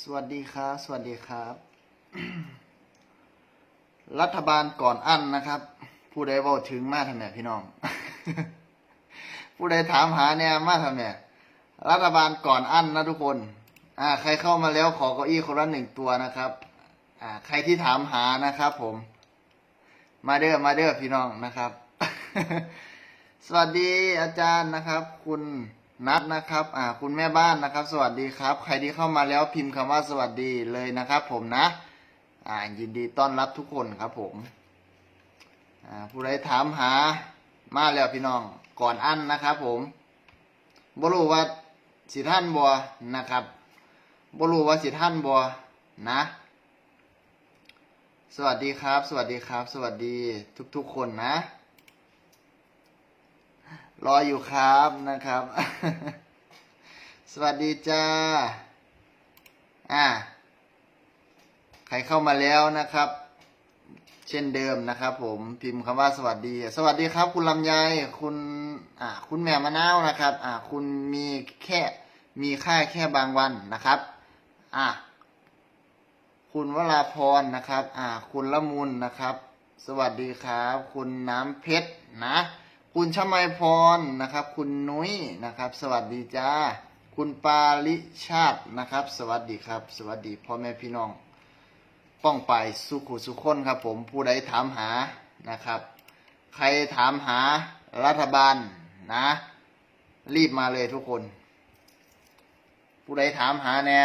สวัสดีครับ สวัสดีครับ รัฐบาลก่อนอั้นนะครับ ผู้ใดเว้าถึงมาทำไมพี่น้อง ผู้ใดถามหาเนี่ยมาทำไมรัฐบาลก่อนอั้นนะทุกคน อ่า ใครเข้ามาแล้วขอเก้าอี้คนละหนึ่งตัวนะครับ อ่า ใครที่ถามหานะครับ ผม มาเด้อมาเด้อพี่น้องนะครับ สวัสดีอาจารย์นะครับ คุณ นัทนะครับอ่าคุณแม่บ้านนะครับ สวัสดีครับ ใครที่เข้ามาแล้วพิมพ์คำว่าสวัสดีเลยนะครับ ผมนะอ่ายินดีต้อนรับทุกคนครับ ผมอ่าผู้ใดถามหามาแล้วพี่น้องก่อนอันนะครับ ผมบรู้ว่าสิท่านบัวนะครับบรู้ว่าสิท่านบัวนะ สวัสดีครับ สวัสดีครับ สวัสดีทุกๆคนนะ รออยู่ครับนะครับ สวัสดีจ้า อ่า ใครเข้ามาแล้วนะครับ เช่นเดิมนะครับ ผมพิมพ์คำว่าสวัสดี สวัสดีครับ คุณลำไยคุณ อ่า คุณแม่มะนาวนะครับ อ่า คุณมีแค่มีค่าแค่บางวันนะครับ อ่าคุณวราพรนะครับ อ่า คุณละมุนนะครับ สวัสดีครับ คุณน้ำเพชรนะ คุณชมัยพรนะครับ คุณนุ้ยนะครับ สวัสดีจ้าคุณปาลิชาตินะครับ สวัสดีครับ สวัสดีพ่อแม่พี่น้อง ป้องไปสุขุสุขคนครับ ผมผู้ใดถามหานะครับ ใครถามหารัฐบาลนะ รีบมาเลยทุกคน ผู้ใดถามหาแน่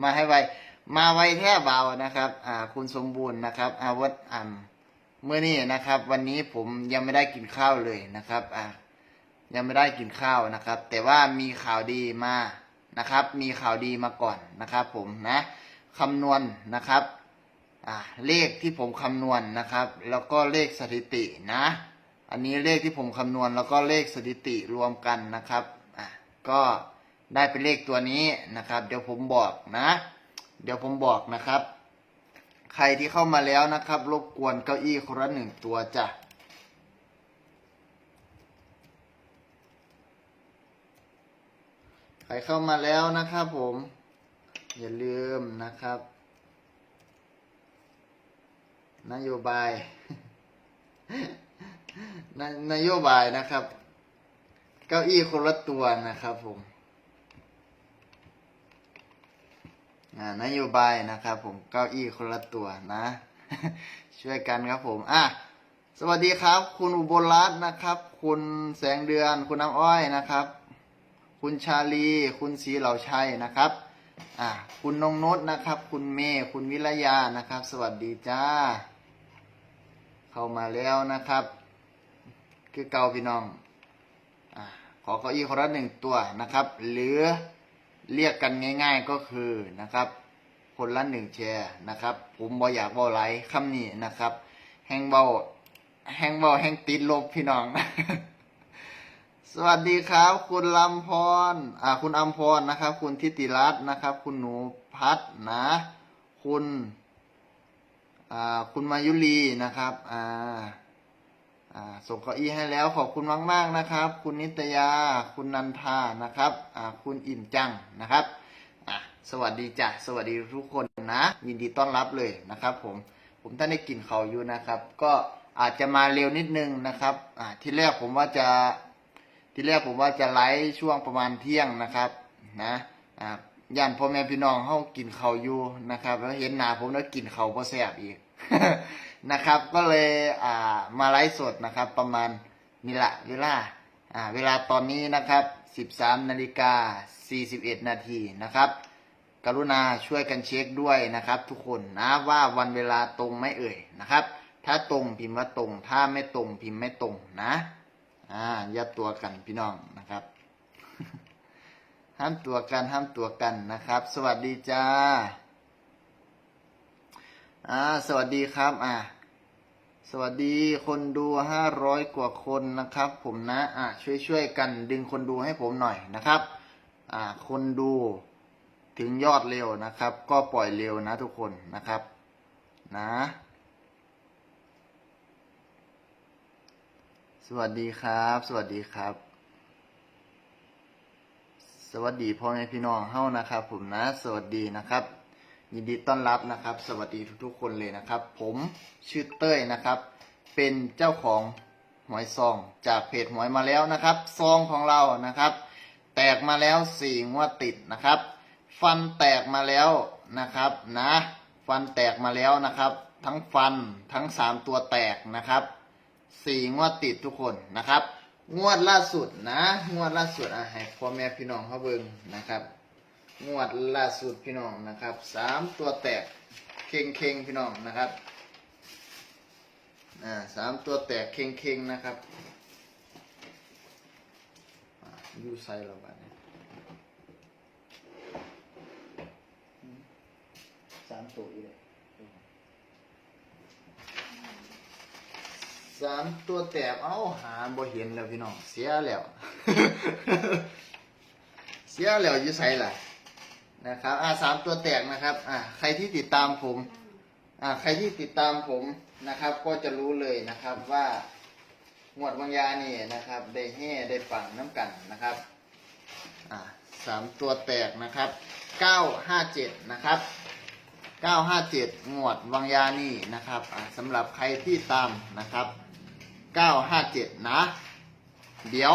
มาให้ไวมาไวแท้เบานะครับ อ่า คุณสมบูรณ์นะครับอาวัตอ่า เมื่อนี้นะครับ วันนี้ผมยังไม่ได้กินข้าวเลยนะครับอ่ายังไม่ได้กินข้าวนะครับ แต่ว่ามีข่าวดีมานะครับ มีข่าวดีมาก่อนนะครับ ผมนะคำนวณนะครับอ่าเลขที่ผมคำนวณนะครับ แล้วก็เลขสถิตินะ อันนี้เลขที่ผมคำนวณ แล้วก็เลขสถิติรวมกันนะครับอะก็ได้เป็นเลขตัวนี้นะครับ เดี๋ยวผมบอกนะ เดี๋ยวผมบอกนะครับ ใครที่เข้ามาแล้วนะครับ รบกวนเก้าอี้คนละหนึ่งตัวจ้ะใครเข้ามาแล้วนะครับผม อย่าลืมนะครับ นโยบายนนโยบายนะครับ เก้าอี้คนละตัวนะครับผมอ่า นโยบายนะครับผมเก้าอี้คนละตัวนะ ช่วยกันครับผมอะสวัสดีครับ คุณอุบลรัตน์นะครับ คุณแสงเดือน คุณน้ำอ้อยนะครับ คุณชาลี คุณศรีเหล่าชัยนะครับอ่าคุณนงนุษนะครับ คุณเมย์คุณวิรยานะครับ สวัสดีจ้า เข้ามาแล้วนะครับ คือเกาพี่น้องอ่าขอเก้าอี้คนละหนึ่งตัวนะครับหรือ เรียกกันง่าย ๆก็คือนะครับ คนละหนึ่งแชร์นะครับ ผมบออยากเบาไลคำนี้นะครับ แห้งเบาแห้งเบาแห้งติดลบพี่น้อง สวัสดีครับ คุณลำพรอ่าคุณอัมพรนะครับ คุณทิติรัตน์นะครับ คุณหนูพัฒน์นะคุณอ่าคุณมายุรีนะครับอ่า ส่งเก้าอี้ให้แล้วขอบคุณมาก ๆ นะครับ คุณนิตยา คุณนันทานะครับอ่าคุณอิ่มจังนะครับอะสวัสดีจ้ะสวัสดีทุกคนนะ ยินดีต้อนรับเลยนะครับ ผมผมท่านได้กินเขาอยู่นะครับ ก็อาจจะมาเร็วนิดนึงนะครับอ่าที่แรกผมว่าจะที่แรกผมว่าจะไลฟ์ช่วงประมาณเที่ยงนะครับนะอ่าย่านพ่อแม่พี่น้องเขากินเขาอยู่นะครับ แล้วเห็นหน้าผมแล้วกินเขาวพอแสบอีกนะครับ ก็เลยอ่ามาไลฟ์สดนะครับ ประมาณนี่แหละเวลาอ่าเวลาตอนนี้นะครับ 13นาฬิกา41 นาทีนะครับ กรุณาช่วยกันเช็คด้วยนะครับ ทุกคนนะว่าวันเวลาตรงไหม่เอ่ยนะครับ ถ้าตรงพิมพ์ว่าตรง ถ้าไม่ตรงพิมพ์ไม่ตรงนะอ่าอย่าตัวกันพี่น้องนะครับ ห้ามตัวกันห้ามตัวกันนะครับ สวัสดีจ้า อ่าสวัสดีครับอ่าสวัสดีคนดูห้าร้อยกว่าคนนะครับ ผมนะอ่าช่วยช่วยกันดึงคนดูให้ผมหน่อยนะครับอ่าคนดูถึงยอดเร็วนะครับ ก็ปล่อยเร็วนะทุกคนนะครับนะสวัสดีครับ สวัสดีครับ สวัสดีพ่อแม่พี่น้องเฮ้านะครับ ผมนะ สวัสดีนะครับ ยินดีต้อนรับนะครับ สวัสดีทุกๆ คนเลยนะครับ ผมชื่อเต้ยนะครับ เป็นเจ้าของหวยซอง จากเพจหวยมาแล้วนะครับซองของเรานะครับ แตกมาแล้วสี่งวดติดนะครับ ฟันแตกมาแล้วนะครับนะ ฟันแตกมาแล้วนะครับ ทั้งฟันทั้งสามตัวแตกนะครับสี่งวดติดทุกคนนะครับ งวดล่าสุดนะ งวดล่าสุดอะให้พ่อแม่พี่น้องเขาเบิ่งนะครับ งวดล่าสุดพี่น้องนะครับสามตัวแตกเข่งเข่งพี่น้องนะครับอ่าสามตัวแตกเข่งเข่งนะครับอยู่ไซเราบ้านเนี่ยสามตัวอีกเลยสามตัวแตกเอ้าหาบ่เห็นแล้วพี่น้อง เสียแล้ว เสียแล้วอยู่ไสล่ะ นะครับอ่าสามตัวแตกนะครับอ่าใครที่ติดตามผมอ่าใครที่ติดตามผมนะครับ ก็จะรู้เลยนะครับว่างวดวังยานี่นะครับ ได้แห่ได้ปังน้ำกันนะครับอ่าสามตัวแตกนะครับเก้าห้าเจ็ดนะครับ957งวดวังยานี่นะครับอ่าสำหรับใครที่ตามนะครับ957นะ เดี๋ยว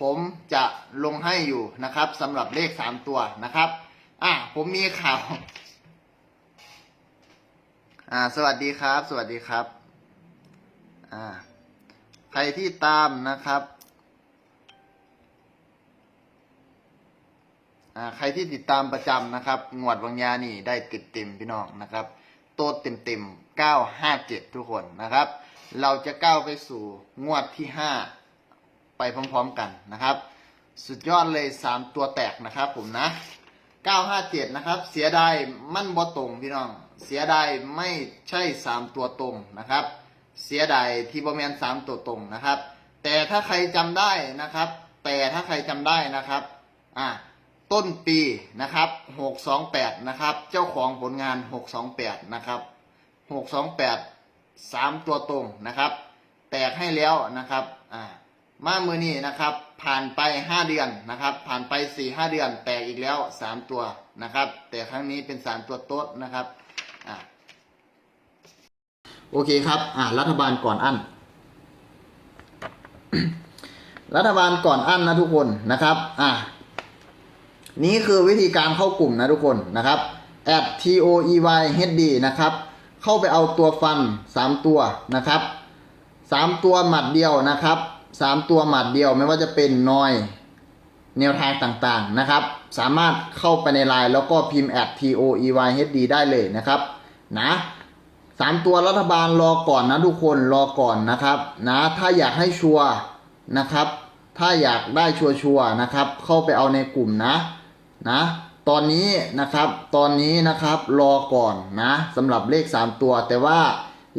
ผมจะลงให้อยู่นะครับสำหรับเลข3ตัวนะครับ อะผมมีข่าว อ่า สวัสดีครับ สวัสดีครับ อ่า ใครที่ตามนะครับ อ่า ใครที่ติดตามประจำนะครับ งวดวังยานี่ได้ติดเต็มพี่น้องนะครับ โตดเต็มเต็มๆ957ทุกคนนะครับ เราจะก้าวไปสู่งวดที่5 ไปพร้อมๆกันนะครับ สุดยอดเลย 3 ตัวแตกนะครับผมนะ 957 นะครับ เสียดายมั่นบ่ตรงพี่น้อง เสียดายไม่ใช่ 3 ตัวตรงนะครับ เสียดายที่บอแมน3 ตัวตรงนะครับ แต่ถ้าใครจำได้นะครับ แต่ถ้าใครจำได้นะครับอ่าต้นปีนะครับ 628 นะครับ เจ้าของผลงาน 628 นะครับ 628 3 ตัวตรงนะครับ แตกให้แล้วนะครับ อ่า มาเมื่อนี้นะครับ ผ่านไป 5 เดือนนะครับ ผ่านไป 4 5 เดือน แตกอีกแล้ว 3 ตัวนะครับ แต่ครั้งนี้เป็น 3 ตัวโต๊ดนะครับอ่าโอเคครับอ่ารัฐบาลก่อนอันรัฐบาลก่อนอั้นนะทุกคนนะครับอ่านี่คือวิธีการเข้ากลุ่มนะทุกคนนะครับ at t o e y h d นะครับ เข้าไปเอาตัวฟัน 3 ตัวนะครับ 3 ตัวหมัดเดียวนะครับ 3ตัวหมัดเดียวไม่ว่าจะเป็นนอยแนวทางต่างๆนะครับ สามารถเข้าไปในไลน์แล้วก็พิมพ์ at t o e y h d ได้เลยนะครับนะสามตัวรัฐบาลรอก่อนนะทุกคนรอก่อนนะครับนะถ้าอยากให้ชัวร์นะครับ ถ้าอยากได้ชัวร์ๆนะครับ เข้าไปเอาในกลุ่มนะนะตอนนี้นะครับตอนนี้นะครับรอก่อนนะสำหรับเลข 3 ตัว แต่ว่า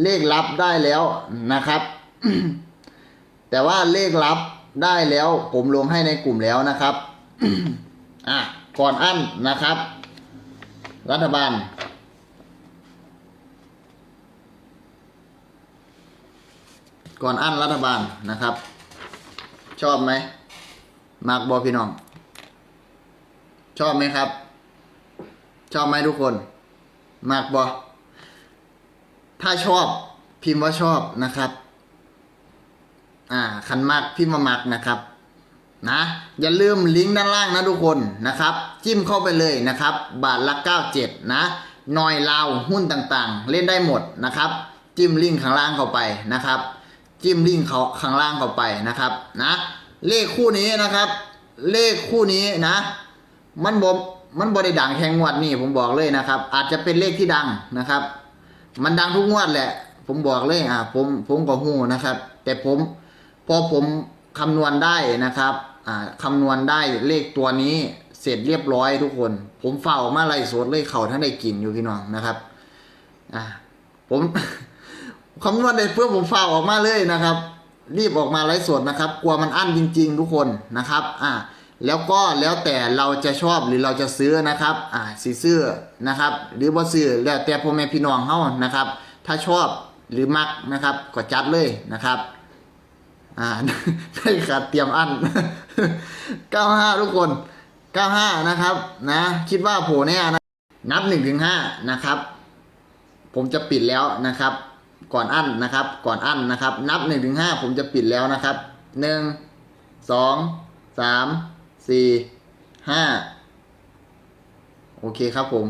เลขลับได้แล้วนะครับ แต่ว่าเลขลับได้แล้ว ผมลงให้ในกลุ่มแล้วนะครับ อะ ก่อนอั้นนะครับ รัฐบาล ก่อนอั้นรัฐบาลนะครับ ชอบไหมมากบอพี่น้อง ชอบไหมครับ ชอบไหมทุกคน มากบอถ้าชอบพิมพ์ว่าชอบนะครับ อ่าคันมากพิมพ์ว่ามากนะครับนะอย่าลืมลิงก์ด้านล่างนะทุกคนนะครับ จิ้มเข้าไปเลยนะครับ บาทละ 97 นะนอยลาวหุ้นต่างๆ เล่นได้หมดนะครับ จิ้มลิงก์ข้างล่างเข้าไปนะครับ จิ้มลิงก์เขาข้างล่างเข้าไปนะครับนะเลขคู่นี้นะครับ เลขคู่นี้นะ มันบมันบริดังแข่งงวดนี่ผมบอกเลยนะครับ อาจจะเป็นเลขที่ดังนะครับ มันดังทุกงวดแหละ ผมบอกเลยอ่าผมผมก็หูนะครับ แต่ผม พอผมคำนวณได้นะครับคำนวณได้เลขตัวนี้เสร็จเรียบร้อยทุกคน ผมเฝ้ามาไล่สดเลยเขาท่านได้กินอยู่พี่น้องนะครับอ่าผมคำนวณได้เพื่อผมเฝ้าออกมาเลยนะครับ รีบออกมาไลฟ์สดนะครับ กลัวมันอั้นจริง ๆ ทุกคนนะครับ อ่าแล้วก็แล้วแต่เราจะชอบหรือเราจะซื้อนะครับ อ่าสีซื้อนะครับ หรือบ่ซื้อแล้วแต่พ่อแม่พี่น้องเฮานะครับ ถ้าชอบหรือมักนะครับก็จัดเลยนะครับ อ่าได้ขาดเตรียมอันเก้าห้าทุกคนเก้าห้านะครับ นะ คิดว่าโผล่แน่นะนับหนึ่งถึงห้านะครับ ผมจะปิดแล้วนะครับ ก่อนอั้นนะครับ ก่อนอั้นนะครับ นับหนึ่งถึงห้าผมจะปิดแล้วนะครับหนึ่งสองสามสี่ห้าโอเคครับผม